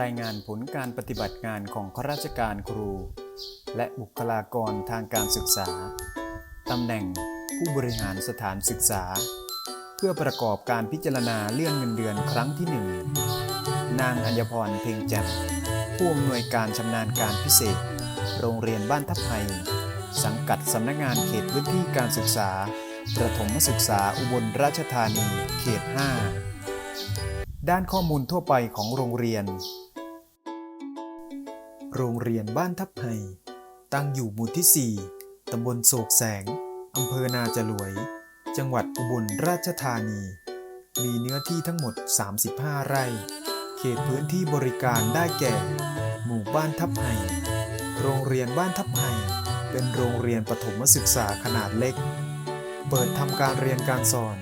รายงานผลการปฏิบัติงานของข้าราชการครู และบุคลากรทางการศึกษา ตำแหน่งผู้บริหารสถานศึกษา เพื่อประกอบการพิจารณาเลื่อนเงินเดือนครั้งที่หนึ่งนางอัญพรเพ็งแจ่มผู้อำนวยการชำนาญการพิเศษ โรงเรียนบ้านทับไฮสังกัดสำนักงานเขตพื้นที่การศึกษา ประถมศึกษาอุบลราชธานี เขต 5 ด้านข้อมูลทั่วไปของโรงเรียน โรงเรียนบ้านทับไฮตั้งอยู่หมู่ที่ 4 ตำบลโศกแสง อำเภอนาจลวย จังหวัดอุบลราชธานี มีเนื้อที่ทั้งหมด 35 ไร่ เขตพื้นที่บริการได้แก่ หมู่บ้านทับไฮโรงเรียนบ้านทับไฮเป็นโรงเรียนประถมศึกษาขนาดเล็ก เปิดทำการเรียนการสอน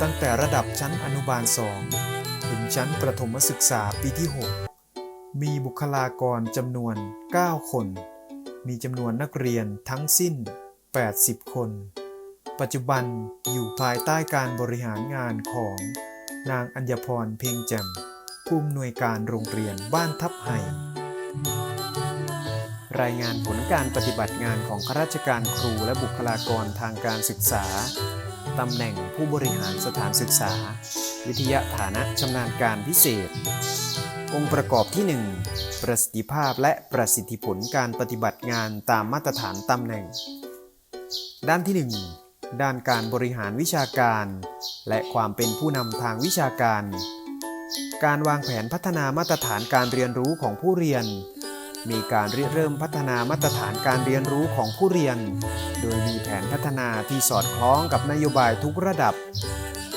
ตั้งแต่ระดับชั้นอนุบาล2ถึง ชั้นประถมศึกษาปีที่ 6 มีบุคลากรจำนวน 9 คน มีจำนวนนักเรียนทั้งสิ้น 80 คน ปัจจุบันอยู่ภายใต้การบริหารงานของนางอัญญพรเพ็งแจ่มผู้อำนวยการโรงเรียนบ้านทับไห่รายงานผลการปฏิบัติงานของข้าราชการครูและบุคลากรทางการศึกษา ตำแหน่งผู้บริหารสถานศึกษา วิทยาฐานะชำนาญการพิเศษ องค์ประกอบที่ 1 ประสิทธิภาพและประสิทธิผลการปฏิบัติงานตามมาตรฐานตำแหน่ง ด้านที่ 1 ด้านการบริหารวิชาการ และความเป็นผู้นำทางวิชาการ การวางแผนพัฒนามาตรฐานการเรียนรู้ของผู้เรียนมีการริเริ่มพัฒนามาตรฐานการเรียนรู้ของผู้เรียน โดยมีแผนพัฒนาที่สอดคล้องกับนโยบายทุกระดับ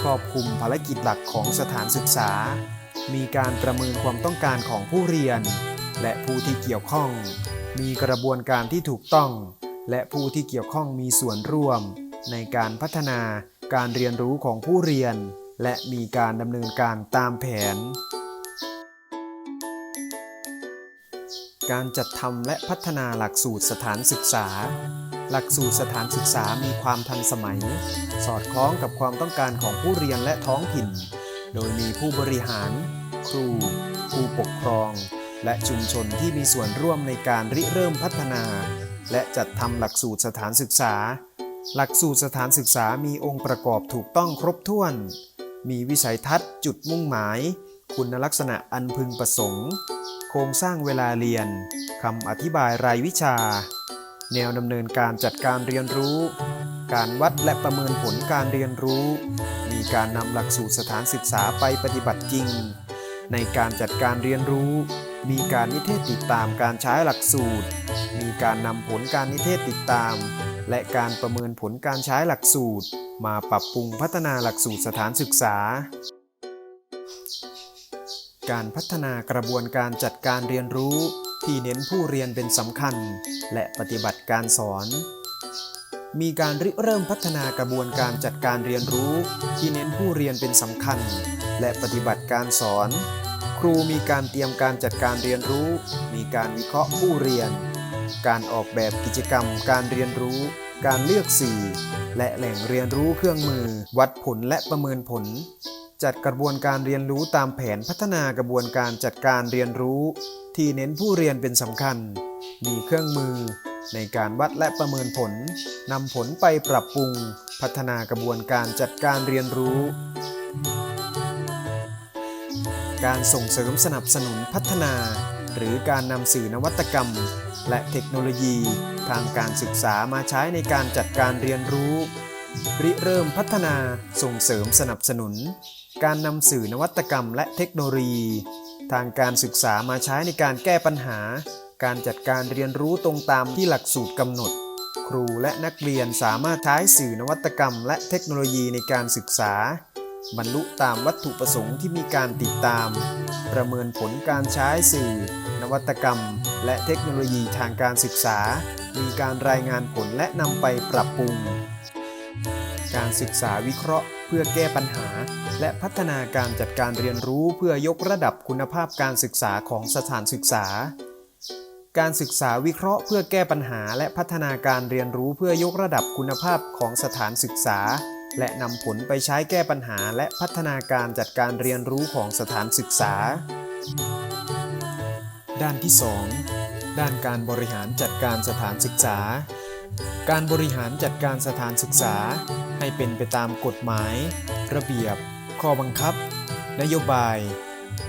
รอบคลุมภารกิจหลักของสถานศึกษา มีการประเมินความต้องการของผู้เรียน และผู้ที่เกี่ยวข้อง มีกระบวนการที่ถูกต้อง และผู้ที่เกี่ยวข้องมีส่วนร่วม ในการพัฒนาการเรียนรู้ของผู้เรียน และมีการดำเนินการตามแผน การจัดทำและพัฒนาหลักสูตรสถานศึกษา หลักสูตรสถานศึกษามีความทันสมัย สอดคล้องกับความต้องการของผู้เรียนและท้องถิ่น โดยมีผู้บริหาร ครู ผู้ปกครอง และชุมชนที่มีส่วนร่วมในการริเริ่มพัฒนา และจัดทำหลักสูตรสถานศึกษา หลักสูตรสถานศึกษามีองค์ประกอบถูกต้องครบถ้วน มีวิสัยทัศน์จุดมุ่งหมาย คุณลักษณะอันพึงประสงค์ โครงสร้างเวลาเรียนคำอธิบายรายวิชา แนวดำเนินการจัดการเรียนรู้ การวัดและประเมินผลการเรียนรู้ มีการนำหลักสูตรสถานศึกษาไปปฏิบัติจริง ในการจัดการเรียนรู้ มีการนิเทศติดตามการใช้หลักสูตร มีการนำผลการนิเทศติดตาม และการประเมินผลการใช้หลักสูตร มาปรับปรุงพัฒนาหลักสูตรสถานศึกษา การพัฒนากระบวนการจัดการเรียนรู้ ที่เน้นผู้เรียนเป็นสำคัญ และปฏิบัติการสอน มีการริเริ่มพัฒนากระบวนการจัดการเรียนรู้ ที่เน้นผู้เรียนเป็นสำคัญ และปฏิบัติการสอน ครูมีการเตรียมการจัดการเรียนรู้ มีการวิเคราะห์ผู้เรียน การออกแบบกิจกรรมการเรียนรู้ การเลือกสื่อและแหล่งเรียนรู้เครื่องมือ วัดผลและประเมินผล จัดกระบวนการเรียนรู้ตามแผนพัฒนากระบวนการจัดการเรียนรู้ ที่เน้นผู้เรียนเป็นสำคัญ มีเครื่องมือ ในการวัดและประเมินผลนำผลไปปรับปรุง พัฒนากระบวนการจัดการเรียนรู้ การส่งเสริมสนับสนุนพัฒนา หรือการนำสื่อนวัตกรรม และเทคโนโลยี ทางการศึกษามาใช้ในการจัดการเรียนรู้ ริเริ่มพัฒนาส่งเสริมสนับสนุน การนำสื่อนวัตกรรมและเทคโนโลยี ทางการศึกษามาใช้ในการแก้ปัญหา การจัดการเรียนรู้ตรงตามที่หลักสูตรกำหนด ครูและนักเรียนสามารถใช้สื่อนวัตกรรม และเทคโนโลยีในการศึกษา บรรลุตามวัตถุประสงค์ที่มีการติดตาม ประเมินผลการใช้สื่อ นวัตกรรม และเทคโนโลยีทางการศึกษา มีการรายงานผลและนำไปปรับปรุง การศึกษาวิเคราะห์ เพื่อแก้ปัญหา และพัฒนาการจัดการเรียนรู้เพื่อยกระดับคุณภาพการศึกษาของสถานศึกษา การศึกษาวิเคราะห์เพื่อแก้ปัญหา และพัฒนาการเรียนรู้เพื่อยกระดับคุณภาพของสถานศึกษา และนำผลไปใช้แก้ปัญหา และพัฒนาการจัดการเรียนรู้ของสถานศึกษา ด้านที่ 2 ด้านการบริหารจัดการสถานศึกษา การบริหารจัดการสถานศึกษาให้เป็นไปตามกฎหมาย ระเบียบ ข้อบังคับ นโยบาย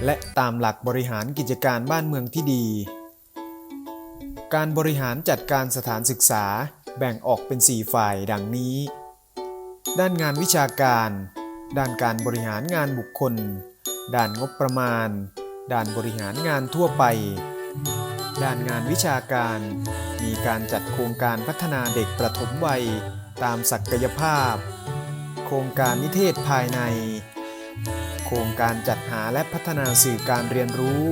และตามหลักบริหารกิจการบ้านเมืองที่ดี การบริหารจัดการสถานศึกษาแบ่งออกเป็น 4 ฝ่ายดังนี้ ด้านงานวิชาการ ด้านการบริหารงานบุคคล ด้านงบประมาณ ด้านบริหารงานทั่วไป ด้านงานวิชาการ มีการจัดโครงการพัฒนาเด็กประถมวัย ตามศักยภาพ โครงการนิเทศภายใน โครงการจัดหาและพัฒนาสื่อการเรียนรู้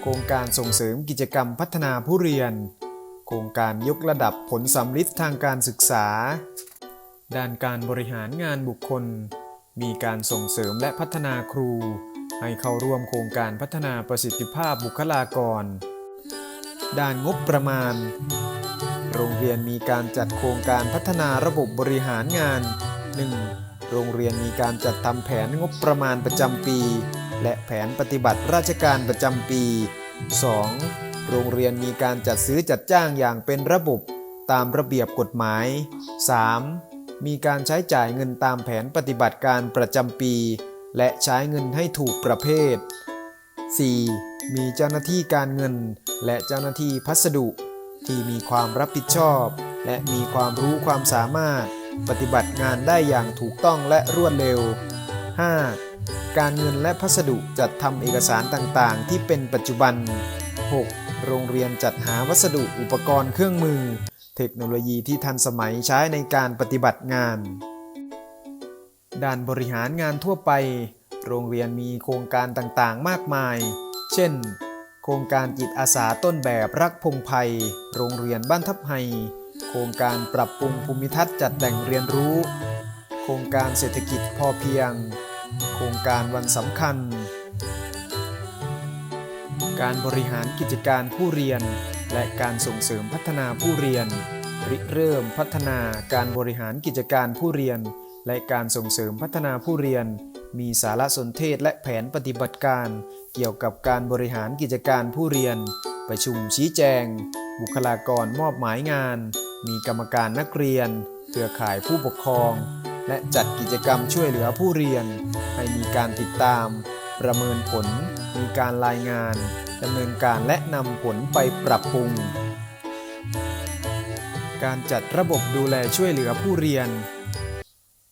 โครงการส่งเสริมกิจกรรมพัฒนาผู้เรียน โครงการยกระดับผลสำลิดทางการศึกษา ด้านการบริหารงานบุคคล มีการส่งเสริมและพัฒนาครู ให้เข้าร่วมโครงการพัฒนาประสิทธิภาพบุคลากร ด้านงบประมาณ โรงเรียนมีการจัดโครงการพัฒนาระบบบริหารงาน 1. โรงเรียนมีการจัดทำแผนงบประมาณประจำปี และแผนปฏิบัติราชการประจำปี 2. โรงเรียนมีการจัดซื้อจัดจ้างอย่างเป็นระบบตามระเบียบกฎหมาย 3. มีการใช้จ่ายเงินตามแผนปฏิบัติการประจำปี และใช้เงินให้ถูกประเภท 4. มีเจ้าหน้าที่การเงิน และเจ้าหน้าที่พัสดุ ที่มีความรับผิดชอบ และมีความรู้ความสามารถ ปฏิบัติงานได้อย่างถูกต้องและรวดเร็ว 5. การเงินและพัสดุจัดทำเอกสารต่างๆ ที่เป็นปัจจุบัน 6. โรงเรียนจัดหาวัสดุอุปกรณ์เครื่องมือ เทคโนโลยีที่ทันสมัยใช้ในการปฏิบัติงาน ด้านบริหารงานทั่วไป โรงเรียนมีโครงการต่างๆ มากมาย เช่น โครงการจิตอาสาต้นแบบรักพงไพรโรงเรียนบ้านทับไฮโครงการปรับปรุงภูมิทัศน์จัดแต่งเรียนรู้ โครงการเศรษฐกิจพอเพียง โครงการวันสำคัญ การบริหารกิจการผู้เรียน และการส่งเสริมพัฒนาผู้เรียน ริเริ่มพัฒนาการบริหารกิจการผู้เรียน และการส่งเสริมพัฒนาผู้เรียน มีสารสนเทศและแผนปฏิบัติการ เกี่ยวกับการบริหารกิจการผู้เรียน ประชุมชี้แจง บุคลากรมอบหมายงาน มีกรรมการนักเรียน เครือข่ายผู้ปกครอง และจัดกิจกรรมช่วยเหลือผู้เรียน ให้มีการติดตาม ประเมินผล มีการรายงานดำเนินการและนำผลไปปรับปรุง การจัดระบบดูแลช่วยเหลือผู้เรียน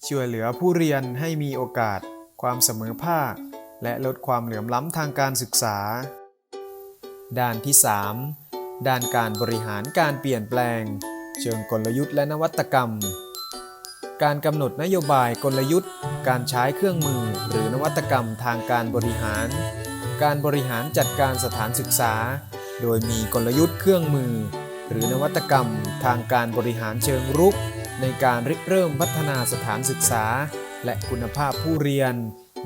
ช่วยเหลือผู้เรียนให้มีโอกาส ความเสมอภาค และลดความเหลื่อมล้ำทางการศึกษา ด้านที่ 3 ด้านการบริหารการเปลี่ยนแปลง เชิงกลยุทธ์และนวัตกรรม การกำหนดนโยบายกลยุทธ์ การใช้เครื่องมือหรือนวัตกรรมทางการบริหาร การบริหารจัดการสถานศึกษา โดยมีกลยุทธ์เครื่องมือ หรือนวัตกรรมทางการบริหารเชิงรุกในการริเริ่มพัฒนาสถานศึกษา และคุณภาพผู้เรียน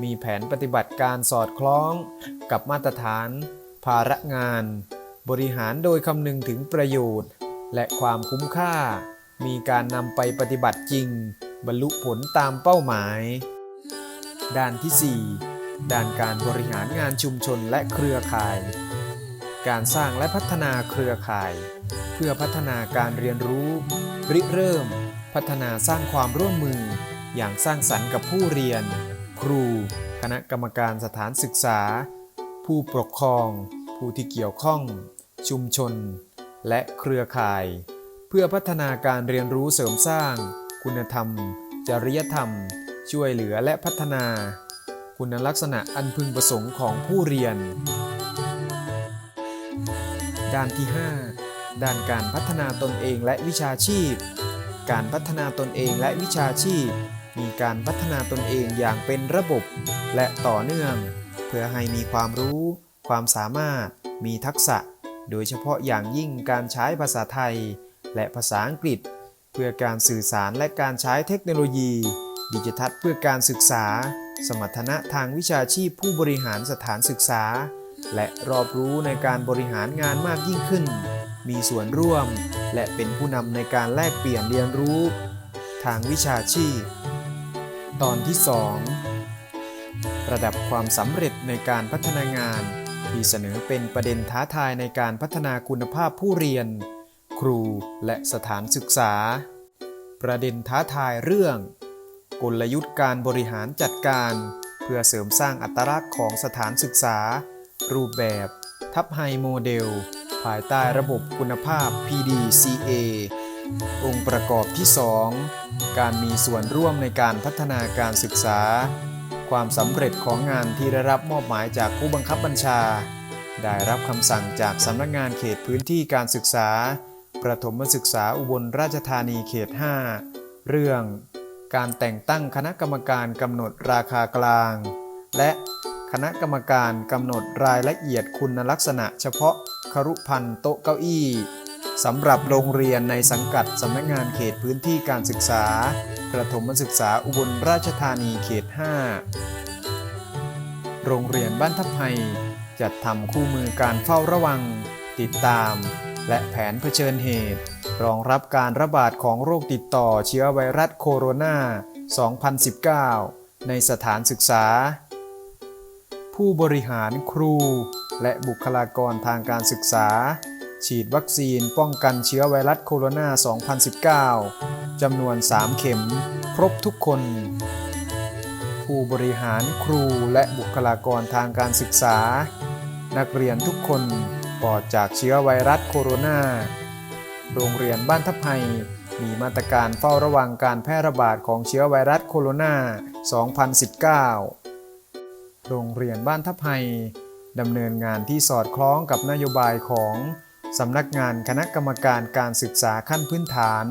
มีแผนปฏิบัติการสอดคล้อง กับมาตรฐาน ภาระงาน บริหารโดยคำนึงถึงประโยชน์ และความคุ้มค่า มีการนำไปปฏิบัติจริง บรรลุผลตามเป้าหมาย ด้านที่ 4 ด้านการบริหารงานชุมชนและเครือข่าย การสร้างและพัฒนาเครือข่าย เพื่อพัฒนาการเรียนรู้ ริเริ่ม พัฒนาสร้างความร่วมมือ อย่างสร้างสรรค์กับผู้เรียน ครู คณะกรรมการสถานศึกษา ผู้ปกครอง ผู้ที่เกี่ยวข้อง ชุมชน และเครือข่าย เพื่อพัฒนาการเรียนรู้เสริมสร้าง คุณธรรม จริยธรรม ช่วยเหลือและพัฒนา คุณลักษณะอันพึงประสงค์ของผู้เรียน ด้านที่ 5 ด้านการพัฒนาตนเองและวิชาชีพการพัฒนาตนเองและวิชาชีพ มีการพัฒนาตนเองอย่างเป็นระบบ และต่อเนื่อง เพื่อให้มีความรู้ ความสามารถ มีทักษะ โดยเฉพาะอย่างยิ่งการใช้ภาษาไทย และภาษาอังกฤษ เพื่อการสื่อสารและการใช้เทคโนโลยี ดิจิทัลเพื่อการศึกษา สมรรถนะทางวิชาชีพผู้บริหารสถานศึกษา และรอบรู้ในการบริหารงานมากยิ่งขึ้น มีส่วนร่วม และเป็นผู้นำในการแลกเปลี่ยนเรียนรู้ ทางวิชาชีพ ตอนที่ 2 ระดับความสำเร็จในการพัฒนางาน ที่เสนอเป็นประเด็นท้าทายในการพัฒนาคุณภาพผู้เรียน ครูและสถานศึกษา ประเด็นท้าทายเรื่อง กลยุทธ์การบริหารจัดการ เพื่อเสริมสร้างอัตลักษณ์ของสถานศึกษา รูปแบบ ทับไฮโมเดล ภายใต้ระบบคุณภาพ PDCA องค์ประกอบที่ 2 การมีส่วนร่วมในการพัฒนาการศึกษา ความสำเร็จของงานที่ได้รับมอบหมายจากผู้บังคับบัญชา ได้รับคำสั่งจากสำนักงานเขตพื้นที่การศึกษา ประถมศึกษาอุบลราชธานีเขต 5 เรื่องการแต่งตั้งคณะกรรมการกำหนดราคากลาง และคณะกรรมการกำหนดรายละเอียดคุณลักษณะเฉพาะครุพันโต๊ะเก้าอี้ สำหรับโรงเรียนในสังกัดสำนักงานเขตพื้นที่การศึกษา ประถมศึกษาอุบลราชธานีเขต 5 โรงเรียนบ้านทับไฮจัดทำคู่มือการเฝ้าระวัง ติดตาม และแผนเผชิญเหตุ รองรับการระบาดของโรคติดต่อเชื้อไวรัสโคโรนา 2019 ในสถานศึกษา ผู้บริหารครู และบุคลากรทางการศึกษา ฉีดวัคซีนป้องกันเชื้อไวรัสโคโรนา 2019 จำนวน 3 เข็ม ครบทุกคน ผู้บริหารครูและบุคลากรทางการศึกษา นักเรียนทุกคนปลอดจากเชื้อไวรัสโคโรนา โรงเรียนบ้านทับไฮมีมาตรการเฝ้าระวังการแพร่ระบาดของเชื้อไวรัสโคโรนา 2019 โรงเรียนบ้านทับไฮดำเนินงานที่สอดคล้องกับนโยบายของ สำนักงานคณะกรรมการการศึกษาขั้นพื้นฐาน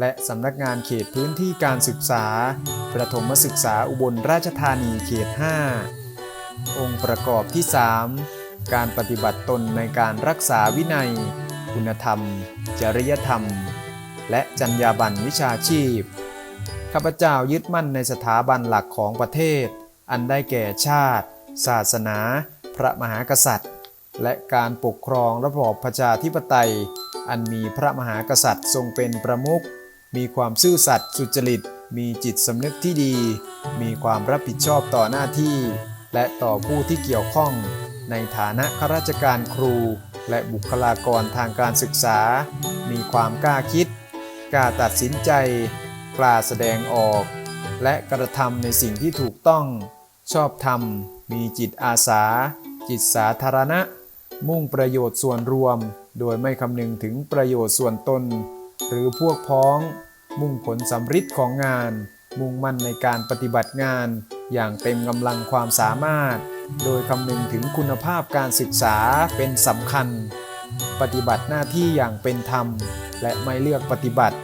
และสำนักงานเขตพื้นที่การศึกษา ประถมศึกษาอุบลราชธานีเขต 5 องค์ประกอบที่ 3 การปฏิบัติตนในการรักษาวินัย คุณธรรม จริยธรรม และจรรยาบรรณวิชาชีพ ข้าพเจ้ายึดมั่นในสถาบันหลักของประเทศ อันได้แก่ชาติ ศาสนา พระมหากษัตริย์ และการปกครองระบอบประชาธิปไตย อันมีพระมหากษัตริย์ทรงเป็นประมุข มีความซื่อสัตย์สุจริต มีจิตสำนึกที่ดี มีความรับผิดชอบต่อหน้าที่ และต่อผู้ที่เกี่ยวข้อง ในฐานะข้าราชการครู และบุคลากรทางการศึกษา มีความกล้าคิด กล้าตัดสินใจ กล้าแสดงออก และกระทำในสิ่งที่ถูกต้อง ชอบธรรม มีจิตอาสา จิตสาธารณะ มุ่งประโยชน์ส่วนรวม โดยไม่คำนึงถึงประโยชน์ส่วนตน หรือพวกพ้อง มุ่งผลสำฤทธิ์ของงาน มุ่งมั่นในการปฏิบัติงาน อย่างเต็มกำลังความสามารถ โดยคำนึงถึงคุณภาพการศึกษาเป็นสำคัญ ปฏิบัติหน้าที่อย่างเป็นธรรม และไม่เลือกปฏิบัติ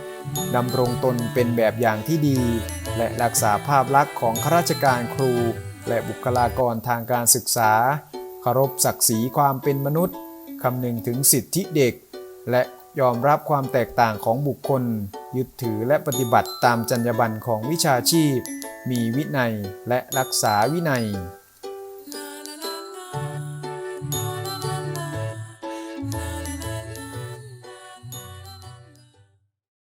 ดำรงตนเป็นแบบอย่างที่ดี และรักษาภาพลักษณ์ของข้าราชการครู และบุคลากรทางการศึกษาารพศักดิ์ศรีความเป็นมนุษย์คำนึงถึงสิทธิเด็ก และยอมรับความแตกต่างของบุคคล ยึดถือและปฏิบัติตามจรรยาบรรณของวิชาชีพ มีวินัยและรักษาวินัย